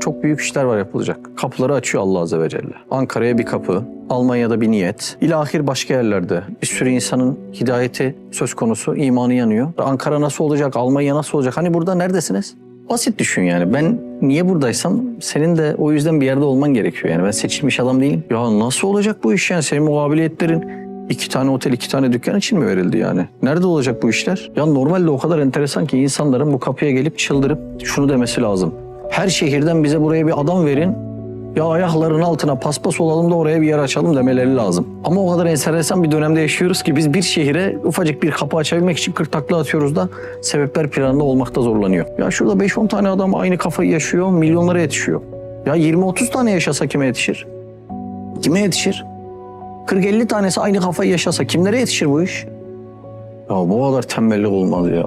Çok büyük işler var yapılacak. Kapıları açıyor Allah Azze ve Celle. Ankara'ya bir kapı, Almanya'da bir niyet. İlahir başka yerlerde. Bir sürü insanın hidayeti söz konusu, imanı yanıyor. Ankara nasıl olacak, Almanya nasıl olacak? Hani burada neredesiniz? Basit düşün yani. Ben niye buradaysam senin de o yüzden bir yerde olman gerekiyor. Yani ben seçilmiş adam değilim. Ya nasıl olacak bu iş yani? Senin mukabiliyetlerin iki tane otel, iki tane dükkan için mi verildi yani? Nerede olacak bu işler? Ya normalde o kadar enteresan ki insanların bu kapıya gelip çıldırıp şunu demesi lazım. Her şehirden bize buraya bir adam verin. Ya ayaklarının altına paspas olalım da oraya bir yer açalım demeleri lazım. Ama o kadar enteresan bir dönemde yaşıyoruz ki biz bir şehire ufacık bir kapı açabilmek için 40 takla atıyoruz da sebepler planında olmakta zorlanıyor. Ya şurada 5-10 tane adam aynı kafayı yaşıyor, milyonlara yetişiyor. Ya 20-30 tane yaşasa kime yetişir? Kime yetişir? 40-50 tanesi aynı kafayı yaşasa kimlere yetişir bu iş? Ya bu kadar tembellik olmaz ya.